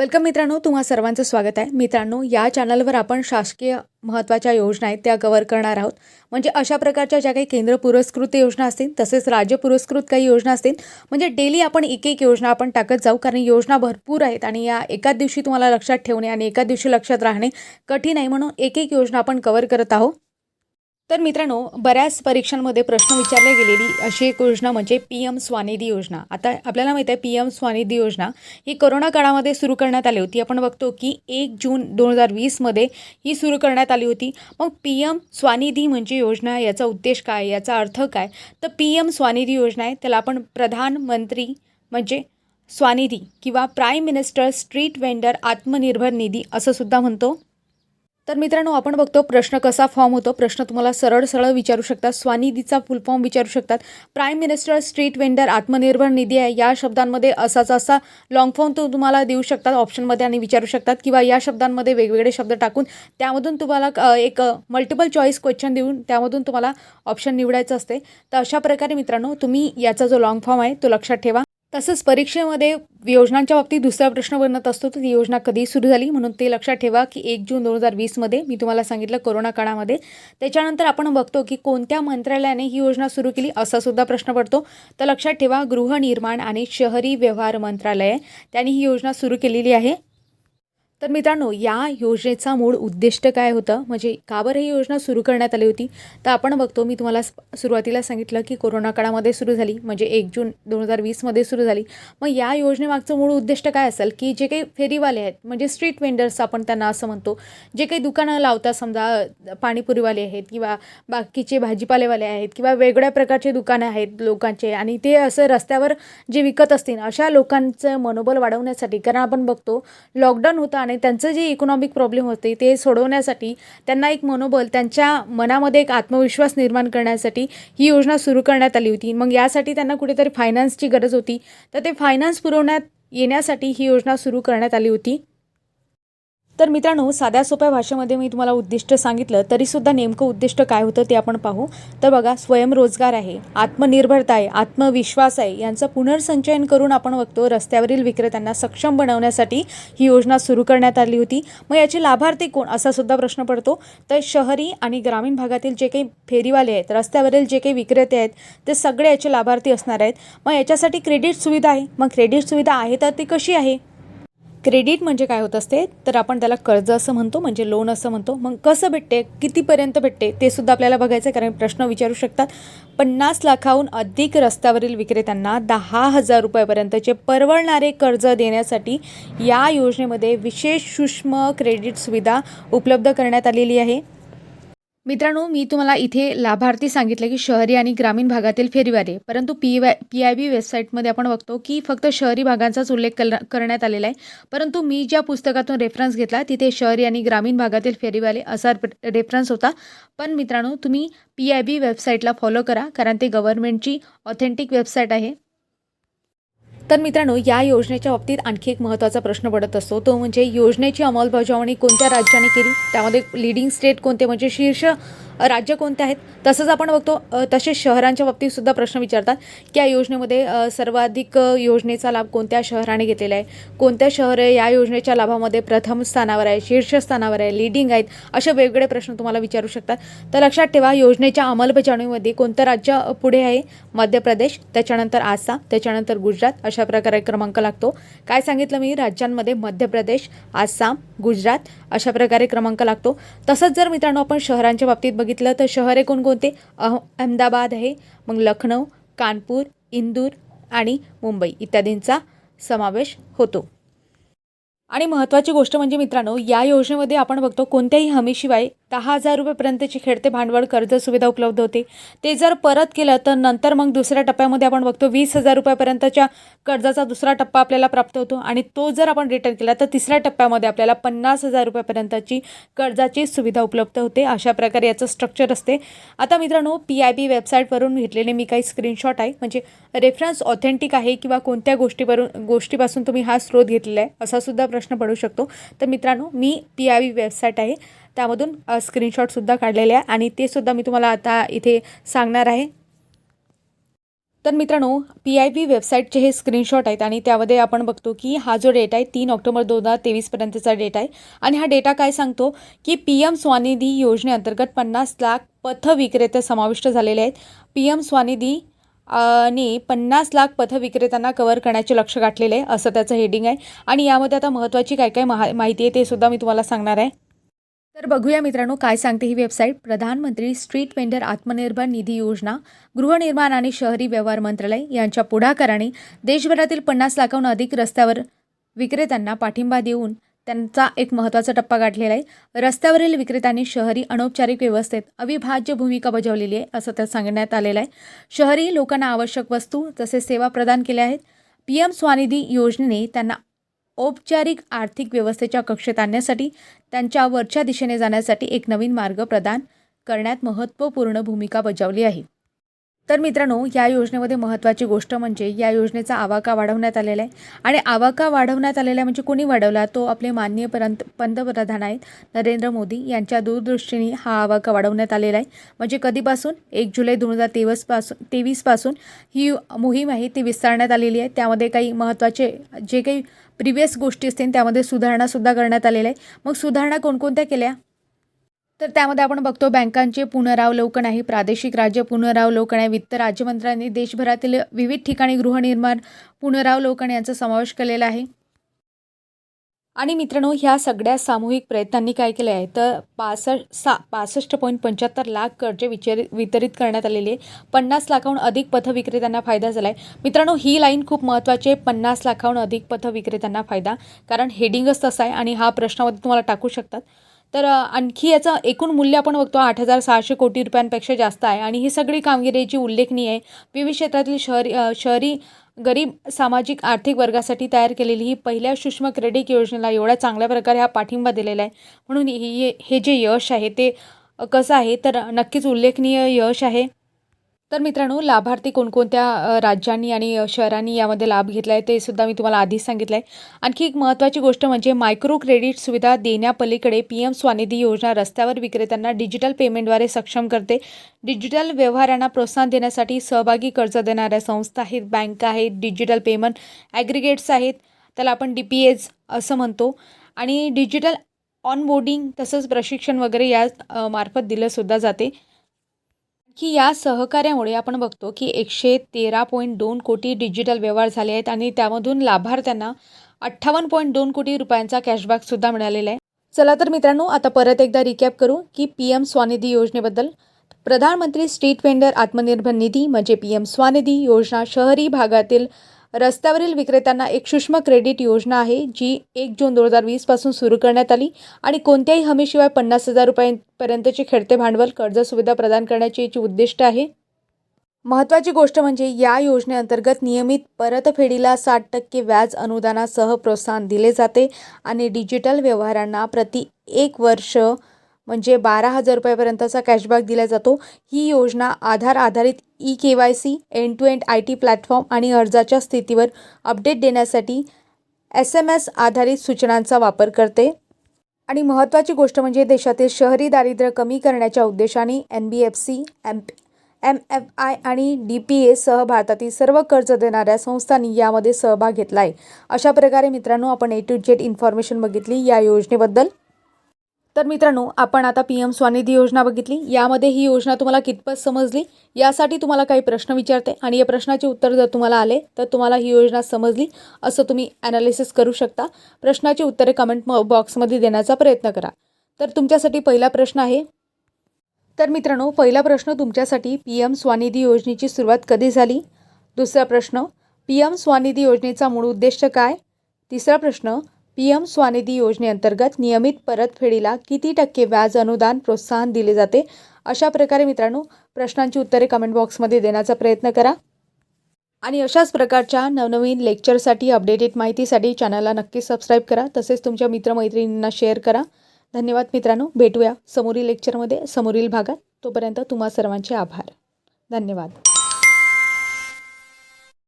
Welcome मित्रांनो तुम्हा सर्वांचं स्वागत आहे. मित्रांनो या चॅनलवर आपण शासकीय महत्त्वाच्या योजना आहेत त्या कवर करणार आहोत. म्हणजे अशा प्रकारच्या ज्या काही केंद्र पुरस्कृत योजना असतील तसेच राज्य पुरस्कृत काही योजना असतील म्हणजे डेली आपण एक एक योजना आपण टाकत जाऊ कारण योजना भरपूर आहेत आणि या एकाच दिवशी तुम्हाला लक्षात ठेवणे आणि एकाच दिवशी लक्षात राहणे कठीण आहे म्हणून एक एक योजना आपण कवर करत आहोत. तर मित्रांनो बऱ्याच परीक्षांमध्ये प्रश्न विचारले गेलेली अशी एक योजना म्हणजे पी एम स्वानिधी योजना. आता आपल्याला माहिती आहे पी एम स्वानिधी योजना ही कोरोना काळामध्ये सुरू करण्यात आली होती. आपण बघतो की एक जून दोन हजार वीसमध्ये ही सुरू करण्यात आली होती. मग पी एम स्वानिधी म्हणजे योजना याचा उद्देश काय? याचा अर्थ काय? तर पी एम स्वानिधी योजना आहे. त्याला आपण प्रधानमंत्री म्हणजे स्वानिधी किंवा प्राईम मिनिस्टर स्ट्रीट वेंडर आत्मनिर्भर निधी असं सुद्धा म्हणतो. तर मित्रांनो आपण बघतो प्रश्न कसा फॉर्म होतो. प्रश्न तुम्हाला सरळ सरळ विचारू शकतात. स्वानिधीचा फुल फॉर्म विचारू शकतात. प्राईम मिनिस्टर स्ट्रीट वेंडर आत्मनिर्भर निधी आहे. या शब्दांमध्ये असाच असा लॉंग फॉर्म तो तुम्हाला देऊ शकतात. ऑप्शनमध्ये आणि विचारू शकतात. किंवा या शब्दांमध्ये वेगवेगळे शब्द टाकून त्यामधून तुम्हाला एक मल्टिपल चॉईस क्वेश्चन देऊन त्यामधून तुम्हाला ऑप्शन निवडायचं असते. तर अशा प्रकारे मित्रांनो तुम्ही याचा जो लॉंग फॉर्म आहे तो लक्षात ठेवा. तसंच परीक्षेमध्ये योजनांच्या बाबतीत दुसरा प्रश्न बनत असतो तर ती योजना कधी सुरू झाली. म्हणून ते लक्षात ठेवा की एक जून दोन हजार वीसमध्ये मी तुम्हाला सांगितलं कोरोना काळामध्ये. त्याच्यानंतर आपण बघतो की कोणत्या मंत्रालयाने ही योजना सुरू केली असा सुद्धा प्रश्न पडतो. तर लक्षात ठेवा गृहनिर्माण आणि शहरी व्यवहार मंत्रालय त्यांनी ही योजना सुरू केलेली आहे. तर मित्रांनो या योजनेचा मूळ उद्दिष्ट काय होतं? म्हणजे का बरं ही योजना सुरू करण्यात आली होती. तर आपण बघतो मी तुम्हाला सुरुवातीला सांगितलं की कोरोना काळामध्ये सुरू झाली. म्हणजे एक जून दोन हजार वीसमध्ये सुरू झाली. मग या योजनेमागचं मूळ उद्दिष्ट काय असेल? की जे काही फेरीवाले आहेत म्हणजे स्ट्रीट वेंडर्स आपण त्यांना असं म्हणतो जे काही दुकानं लावतात समजा पाणीपुरीवाले आहेत किंवा बाकीचे भाजीपालेवाले आहेत किंवा वेगळ्या प्रकारचे दुकानं आहेत लोकांचे आणि ते असं रस्त्यावर जे विकत असतील अशा लोकांचं मनोबल वाढवण्यासाठी कारण आपण बघतो लॉकडाऊन होतं आणि त्यांचं जे इकॉनॉमिक प्रॉब्लेम होते ते सोडवण्यासाठी त्यांना एक मनोबल त्यांच्या मनामध्ये एक आत्मविश्वास निर्माण करण्यासाठी ही योजना सुरू करण्यात आली होती. मग यासाठी त्यांना कुठेतरी फायनान्सची गरज होती. तर ते फायनान्स पुरवण्यात येण्यासाठी ही योजना सुरू करण्यात आली होती. तर मित्रांनो साध्या सोप्या भाषेमध्ये मी तुम्हाला उद्दिष्ट सांगितलं तरीसुद्धा नेमकं उद्दिष्ट काय होतं ते आपण पाहू. तर बघा स्वयंरोजगार आहे आत्मनिर्भरता आहे आत्मविश्वास आहे यांचं पुनर्संचयन करून आपण बघतो रस्त्यावरील विक्रेत्यांना सक्षम बनवण्यासाठी ही योजना सुरू करण्यात आली होती. मग याचे लाभार्थी कोण? असा सुद्धा प्रश्न पडतो. तर शहरी आणि ग्रामीण भागातील जे काही फेरीवाले आहेत रस्त्यावरील जे काही विक्रेते आहेत ते सगळे याचे लाभार्थी असणार आहेत. मग याच्यासाठी क्रेडिट सुविधा आहे. मग क्रेडिट सुविधा आहे तर ती कशी आहे? क्रेडिट म्हणजे काय होत असते? तर आपण त्याला कर्ज असं म्हणतो म्हणजे लोन असं म्हणतो. मग कसं भेटते? कितीपर्यंत भेटते? ते सुद्धा आपल्याला बघायचं आहे कारण प्रश्न विचारू शकतात. पन्नास लाखाहून अधिक रस्त्यावरील विक्रेत्यांना दहा हजार रुपयापर्यंतचे परवडणारे कर्ज देण्यासाठी या योजनेमध्ये विशेष सूक्ष्म क्रेडिट सुविधा उपलब्ध करण्यात आलेली आहे. मित्रांनो मी तुम्हाला इथे लाभार्थी सांगितले की शहरी आणि ग्रामीण भागातील फेरीवाले परंतु P Y P I B वेबसाईटमध्ये आपण बघतो की फक्त शहरी भागांचाच उल्लेख कल करण्यात आलेला आहे. परंतु मी ज्या पुस्तकातून रेफरन्स घेतला तिथे शहरी आणि ग्रामीण भागातील फेरीवाले असा रेफरन्स होता. पण मित्रांनो तुम्ही पी आय बी वेबसाईटला फॉलो करा कारण ते गव्हर्नमेंटची ऑथेंटिक वेबसाईट आहे. तर मित्रांनो या योजनेच्या बाबतीत आणखी एक महत्त्वाचा प्रश्न पडत असतो. तो म्हणजे योजनेची अंमलबजावणी कोणत्या राज्याने केली? त्यामध्ये लिडिंग स्टेट कोणते? म्हणजे शीर्ष राज्य कोणते आहेत? तसंच आपण बघतो तसेच शहरांच्या बाबतीतसुद्धा प्रश्न विचारतात की या योजनेमध्ये सर्वाधिक योजनेचा लाभ कोणत्या शहराने घेतलेला आहे? कोणत्या शहर या योजनेच्या लाभामध्ये प्रथम स्थानावर आहे शीर्ष स्थानावर आहे लिडिंग आहेत? असे वेगवेगळे प्रश्न तुम्हाला विचारू शकतात. तर लक्षात ठेवा योजनेच्या अंमलबजावणीमध्ये कोणतं राज्य पुढे आहे? मध्य प्रदेश त्याच्यानंतर आसाम त्याच्यानंतर गुजरात अशा अशा प्रकारे क्रमांक लागतो. काय सांगितलं मी? राज्यांमध्ये मध्य प्रदेश आसाम गुजरात अशा प्रकारे क्रमांक लागतो. तसंच जर मित्रांनो आपण शहरांच्या बाबतीत बघितलं तर शहरे कोणकोणते? अह अहमदाबाद आहे मग लखनौ कानपूर इंदूर आणि मुंबई इत्यादींचा समावेश होतो. आणि महत्त्वाची गोष्ट म्हणजे मित्रांनो या योजनेमध्ये आपण बघतो कोणत्याही हमीशिवाय दहा हजार रुपयेपर्यंतची खेळते भांडवल कर्ज सुविधा उपलब्ध होते. ते जर परत केलं तर नंतर मग दुसऱ्या टप्प्यामध्ये आपण बघतो वीस हजार रुपयापर्यंतच्या कर्जाचा दुसरा टप्पा आपल्याला प्राप्त होतो. आणि तो जर आपण रिटर्न केला तर तिसऱ्या टप्प्यामध्ये आपल्याला पन्नास हजार रुपयापर्यंतची कर्जाची सुविधा उपलब्ध होते. अशा प्रकारे याचं स्ट्रक्चर असते. आता मित्रांनो पी आय बी वेबसाईटवरून घेतलेले मी काही स्क्रीनशॉट आहे. म्हणजे रेफरन्स ऑथेंटिक आहे किंवा कोणत्या गोष्टीवरून गोष्टीपासून तुम्ही हा स्रोत घेतलेला आहे असा सुद्धा प्रश्न पडू शकतो. तर मित्रांनो मी पी आय बी वेबसाईट आहे. त्यामधून स्क्रीनशॉटसुद्धा काढलेले आहे आणि ते सुद्धा मी तुम्हाला आता इथे सांगणार आहे. तर मित्रांनो पी आय बी वेबसाईटचे हे स्क्रीनशॉट आहेत आणि त्यामध्ये आपण बघतो की हा जो डेटा आहे तीन ऑक्टोबर दोन हजार तेवीसपर्यंतचा डेटा आहे. आणि हा डेटा काय सांगतो? की पी एम स्वानिधी योजनेअंतर्गत पन्नास लाख पथविक्रेते समाविष्ट झालेले आहेत. पी एम स्वानिधी आणि पन्नास लाख पथविक्रेत्यांना कव्हर करण्याचे लक्ष गाठलेले आहे असं त्याचं हेडिंग आहे. आणि यामध्ये आता महत्त्वाची काय काय महा माहिती आहे ते सुद्धा मी तुम्हाला सांगणार आहे. तर बघूया मित्रांनो काय सांगते ही वेबसाईट प्रधानमंत्री स्ट्रीट वेंडर आत्मनिर्भर निधी योजना गृहनिर्माण आणि शहरी व्यवहार मंत्रालय यांच्या पुढाकाराने देशभरातील पन्नास लाखाहून अधिक रस्त्यावर विक्रेत्यांना पाठिंबा देऊन त्यांचा एक महत्त्वाचा टप्पा गाठलेला आहे. रस्त्यावरील विक्रेत्यांनी शहरी अनौपचारिक व्यवस्थेत अविभाज्य भूमिका बजावलेली आहे असं त्यात सांगण्यात आलेलं आहे. शहरी लोकांना आवश्यक वस्तू तसेच सेवा प्रदान केल्या आहेत. पी एम स्वानिधी योजनेने त्यांना औपचारिक आर्थिक व्यवस्थेच्या कक्षेत आणण्यासाठी त्यांच्या वरच्या दिशेने जाण्यासाठी एक नवीन मार्ग प्रदान करण्यात महत्त्वपूर्ण भूमिका बजावली आहे. तर मित्रांनो या योजनेमध्ये महत्त्वाची गोष्ट म्हणजे या योजनेचा आवाका वाढवण्यात आलेला आहे. आणि आवाका वाढवण्यात आलेला आहे म्हणजे कोणी वाढवला? तो आपले माननीय पंत पंतप्रधान आहेत नरेंद्र मोदी यांच्या दूरदृष्टीने हा आवाका वाढवण्यात आलेला आहे. म्हणजे कधीपासून? एक जुलै दोन हजार तेवीसपासून तेवीसपासून ही मोहीम आहे ती विस्तारण्यात आलेली आहे. त्यामध्ये काही महत्त्वाचे जे काही प्रिव्हियस गोष्टी असतील त्यामध्ये सुधारणासुद्धा करण्यात आलेल्या आहे मग सुधारणा कोणकोणत्या केल्या? तर त्यामध्ये आपण बघतो बँकांचे पुनरावलोकन आहे प्रादेशिक राज्य पुनरावलोकन आहे वित्त राज्यमंत्र्यांनी देशभरातील विविध ठिकाणी गृहनिर्माण पुनरावलोकन यांचा समावेश केलेला आहे. आणि मित्रांनो ह्या सगळ्या सामूहिक प्रयत्नांनी काय केलं आहे? तर पासष्ट सा पासष्ट पॉईंट पंच्याहत्तर लाख कर्जे विचारित वितरित करण्यात आलेले पन्नास लाखाहून अधिक पथविक्रेत्यांना फायदा झाला आहे मित्रांनो ही लाईन खूप महत्त्वाची आहे. पन्नास लाखाहून अधिक पथविक्रेत्यांना फायदा. कारण हेडिंगच तसा आहे आणि हा प्रश्नामध्ये तुम्हाला टाकू शकतात. तर आणखी याचं एकूण मूल्य आपण बघतो आठ हजार सहाशे कोटी रुपयांपेक्षा जास्त आहे आणि ही सगळी कामगिरी जी उल्लेखनीय आहे विविध क्षेत्रातील शहरी शहरी गरीब सामाजिक आर्थिक वर्गासाठी तयार केलेली ही पहिल्या सूक्ष्म क्रेडिट योजनेला एवढ्या चांगल्या प्रकारे हा पाठिंबा दिलेला आहे. म्हणून हे हे जे यश आहे ते कसं आहे? तर नक्कीच उल्लेखनीय यश आहे. तर मित्रांनो लाभार्थी कोणकोणत्या राज्यांनी आणि शहरांनी यामध्ये लाभ घेतला आहे ते सुद्धा मी तुम्हाला आधीच सांगितलं आहे आणखी एक महत्त्वाची गोष्ट म्हणजे मायक्रो क्रेडिट सुविधा देण्यापलीकडे पी एम स्वानिधी योजना रस्त्यावर विक्रेत्यांना डिजिटल पेमेंटद्वारे सक्षम करते. डिजिटल व्यवहारांना प्रोत्साहन देण्यासाठी सहभागी कर्ज देणाऱ्या संस्था आहेत बँका आहेत डिजिटल पेमेंट ॲग्रिगेट्स आहेत. त्याला आपण डी पी एज असं म्हणतो. आणि डिजिटल ऑनबोर्डिंग तसंच प्रशिक्षण वगैरे या मार्फत दिलंसुद्धा जाते. की या सहकार्यामुळे आपण बघतो की एकशे तेरा पॉईंट दोन कोटी डिजिटल व्यवहार झाले आहेत आणि त्यामधून लाभार्थ्यांना अठ्ठावन्न पॉईंट दोन कोटी रुपयांचा कॅशबॅकसुद्धा मिळालेला आहे. चला तर मित्रांनो आता परत एकदा रिकॅप करू की पी एम स्वानिधी योजनेबद्दल. प्रधानमंत्री स्ट्रीट वेंडर आत्मनिर्भर निधी म्हणजे पी एम स्वानिधी योजना शहरी भागातील रस्त्यावरील विक्रेत्यांना एक सूक्ष्म क्रेडिट योजना आहे जी एक जून दोन हजार वीसपासून सुरू करण्यात आली आणि कोणत्याही हमीशिवाय पन्नास हजार रुपयांपर्यंतचे खेळते भांडवल कर्ज सुविधा प्रदान करण्याची याची उद्दिष्ट आहे. महत्त्वाची गोष्ट म्हणजे या योजनेअंतर्गत नियमित परतफेडीला साठ टक्के व्याज अनुदानासह प्रोत्साहन दिले जाते आणि डिजिटल व्यवहारांना प्रति एक वर्ष म्हणजे बारा हजार रुपयापर्यंतचा कॅशबॅक दिला जातो. ही योजना आधार आधारित E K Y C end to end I T platform आणि अर्जाच्या स्थितीवर अपडेट देण्यासाठी एस एम एस आधारित सूचनांचा वापर करते. आणि महत्त्वाची गोष्ट म्हणजे देशातील शहरी दारिद्र्य कमी करण्याच्या उद्देशाने N B F C M M F I आणि डी पी एसह भारतातील सर्व कर्ज देणाऱ्या संस्थांनी यामध्ये सहभाग घेतला आहे अशा प्रकारे मित्रांनो आपण ए टू जेड इन्फॉर्मेशन बघितली. या योजनेबद्दल तर मित्रांनो आपण आता पी एम स्वनिधी योजना बघितली. यामध्ये ही योजना तुम्हाला कितपत समजली यासाठी तुम्हाला काही प्रश्न विचारते. आणि या प्रश्नाचे उत्तर जर तुम्हाला आले तर तुम्हाला ही योजना समजली असं तुम्ही ॲनालिसिस करू शकता. प्रश्नाची उत्तरे कमेंट बॉक्समध्ये देण्याचा प्रयत्न करा. तर तुमच्यासाठी पहिला प्रश्न आहे. तर मित्रांनो पहिला प्रश्न तुमच्यासाठी पी एम स्वनिधी योजनेची सुरुवात कधी झाली? दुसरा प्रश्न पी एम स्वनिधी योजनेचा मूळ उद्देश काय? तिसरा प्रश्न पी एम योजनेअंतर्गत नियमित परतफेडीला किती टक्के व्याज अनुदान प्रोत्साहन दिले जाते? अशा प्रकारे मित्रांनो प्रश्नांची उत्तरे कमेंट बॉक्समध्ये देण्याचा प्रयत्न करा. आणि अशाच प्रकारच्या नवनवीन लेक्चरसाठी अपडेटेड माहितीसाठी चॅनलला नक्की सबस्क्राईब करा. तसेच तुमच्या मित्रमैत्रिणींना शेअर करा. धन्यवाद मित्रांनो. भेटूया समोरील लेक्चरमध्ये समोरील भागात. तोपर्यंत तुम्हा सर्वांचे आभार. धन्यवाद.